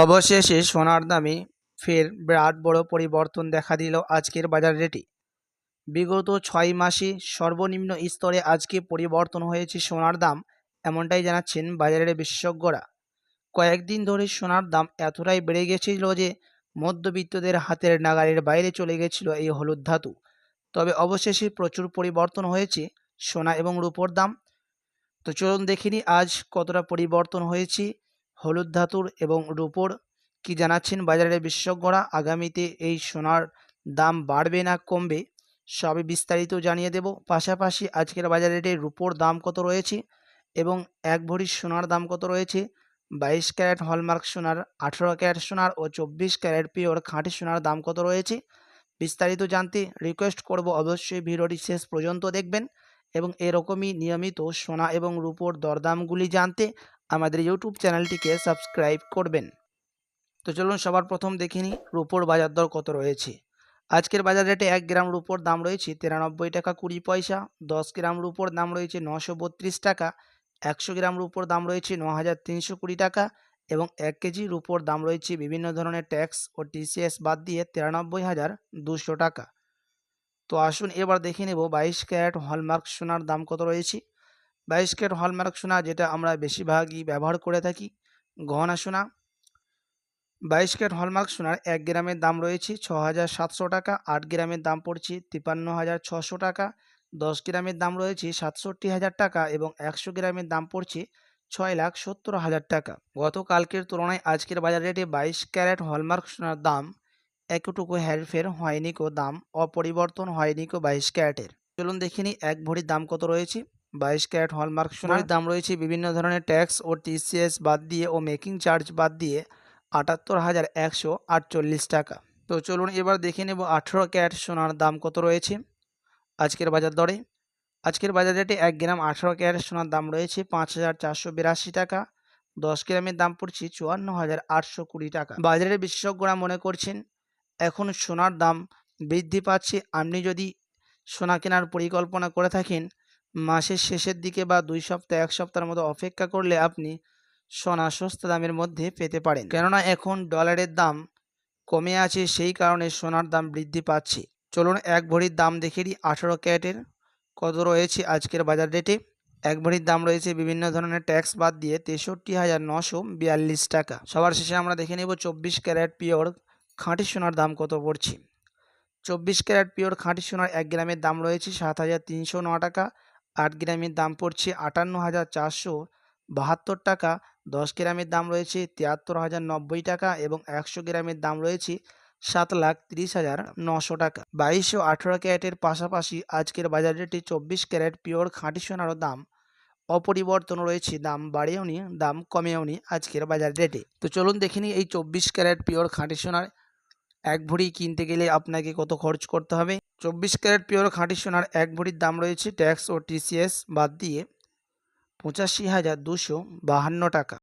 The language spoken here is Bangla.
অবশেষে সোনার দামে ফের বিরাট বড় পরিবর্তন দেখা দিল আজকের বাজার রেটে। বিগত ছয় মাসে সর্বনিম্ন স্তরে আজকে পরিবর্তন হয়েছে সোনার দাম, এমনটাই জানাচ্ছেন বাজারের বিশেষজ্ঞরা। কয়েকদিন ধরে সোনার দাম এতটাই বেড়ে গেছিল যে, মধ্যবিত্তদের হাতের নাগালের বাইরে চলে গেছিল এই হলুদ ধাতু। তবে অবশেষে প্রচুর পরিবর্তন হয়েছে সোনা এবং রূপোর দাম। তো চলুন দেখিনি আজ কতটা পরিবর্তন হয়েছে হলুদ ধাতুর এবং রূপোর কি জানাচ্ছেন বাজারের বিশেষজ্ঞরা? আগামীতে এই সোনার দাম বাড়বে না কমবে? সবই বিস্তারিত জানিয়ে দেব। পাশাপাশি আজকের বাজারে রূপোর দাম কত রয়েছে এবং এক ভরি সোনার দাম কত রয়েছে? বাইশ ক্যারেট হলমার্ক সোনার, আঠেরো ক্যারেট সোনার ও চব্বিশ ক্যারেট পিওর খাঁটি সোনার দাম কত রয়েছে? বিস্তারিত জানতে রিকোয়েস্ট করব অবশ্যই ভিডিওটি শেষ পর্যন্ত দেখবেন এবং এরকমই নিয়মিত সোনা এবং রূপোর দরদামগুলি জানতে আমাদের ইউটিউব চ্যানেলটিকে সাবস্ক্রাইব করবেন। তো চলুন সবার প্রথম দেখে নিই রূপোর বাজার দর কত রয়েছে। আজকের বাজার রেটে এক গ্রাম রুপোর দাম রয়েছে তিরানব্বই টাকা কুড়ি পয়সা, দশ গ্রাম রুপোর দাম রয়েছে নশো বত্রিশ টাকা, একশো গ্রাম রূপোর দাম রয়েছে ন হাজার তিনশো কুড়ি টাকা এবং এক কেজি রুপোর দাম রয়েছে বিভিন্ন ধরনের ট্যাক্স ও টিসিএস বাদ দিয়ে তিরানব্বই হাজার দুশো টাকা। তো আসুন এবার দেখে নেব বাইশ ক্যারেট হলমার্ক সোনার দাম কত রয়েছে। বাইশ হলমার্ক সোনা যেটা আমরা বেশিরভাগই ব্যবহার করে থাকি। গহনা সোনা বাইশ ক্যারেট হলমার্ক সোনার এক গ্রামের দাম রয়েছে ছ হাজার সাতশো টাকা, আট গ্রামের দাম পড়ছে তিপ্পান্ন হাজার ছশো টাকা, দশ গ্রামের দাম রয়েছে সাতষট্টি হাজার টাকা এবং একশো গ্রামের দাম পড়ছে ছয় লাখ সত্তর হাজার টাকা। গতকালকের তুলনায় আজকের বাজার রেটে বাইশ ক্যারেট হলমার্ক সোনার দাম একটুকু হেরফের হয়নি কো দাম অপরিবর্তন হয়নি কো বাইশ ক্যারেটের। চলুন দেখিনি, এক ভরির দাম কত রয়েছে? বাইশ ক্যারেট হলমার্ক সোনার দাম রয়েছে বিভিন্ন ধরনের ট্যাক্স ও টিসিএস বাদ দিয়ে ও মেকিং চার্জ বাদ দিয়ে আটাত্তর হাজার একশো আটচল্লিশ টাকা। তো চলুন এবার দেখে নেব আঠেরো ক্যারেট সোনার দাম কত রয়েছে। আজকের বাজার দরে আজকের বাজার রেটে এক গ্রাম আঠেরো ক্যারেট সোনার দাম রয়েছে পাঁচ হাজার চারশো বিরাশি টাকা। দশ গ্রামের দাম পড়ছে চুয়ান্ন হাজার আটশো কুড়ি টাকা। বাজারের বিশেষজ্ঞরা মনে করছেন এখন সোনার দাম বৃদ্ধি পাচ্ছে। আপনি যদি সোনা কেনার পরিকল্পনা করে থাকেন মাসের শেষের দিকে বা দুই সপ্তাহ, এক সপ্তাহের মতো অপেক্ষা করলে আপনি সোনা সস্তা দামের মধ্যে পেতে পারেন। কেননা এখন ডলারের দাম কমে আছে, সেই কারণে সোনার দাম বৃদ্ধি পাচ্ছে। চলুন এক ভরির দাম দেখে নিই। আঠেরো ক্যারেটের কত রয়েছে আজকের বাজার রেটে? এক ভরির দাম রয়েছে বিভিন্ন ধরনের ট্যাক্স বাদ দিয়ে তেষট্টি হাজার নশো বিয়াল্লিশ টাকা। সবার শেষে আমরা দেখে নেব চব্বিশ ক্যারেট পিওর খাঁটি সোনার দাম কত পড়ছে। চব্বিশ ক্যারেট পিওর খাঁটি সোনার এক গ্রামের দাম রয়েছে সাত হাজার তিনশো ন টাকা। আট গ্রামের দাম পড়ছে আটান্ন হাজার চারশো বাহাত্তর টাকা, দশ গ্রামের দাম রয়েছে তিয়াত্তর হাজার নব্বই টাকা এবং একশো গ্রামের দাম রয়েছে সাত লাখ তিরিশ হাজার নশো টাকা। বাইশ ও আঠেরো ক্যারেটের পাশাপাশি আজকের বাজার রেটে চব্বিশ ক্যারেট পিওর খাঁটি সোনারও দাম। অপরিবর্তন রয়েছে, দাম বাড়েও নি দাম কমেও নি আজকের বাজার রেটে। তো চলুন দেখে নিই এই চব্বিশ ক্যারেট পিওর খাঁটি সোনার এক ভরি কিনতে গেলে আপনাকে কত খরচ করতে হবে? চব্বিশ ক্যারেট পিওর খাঁটি সোনার এক ভরির দাম রয়েছে ট্যাক্স ও টিসিএস বাদ দিয়ে পঁচাশি হাজার দুশো বাহান্ন টাকা।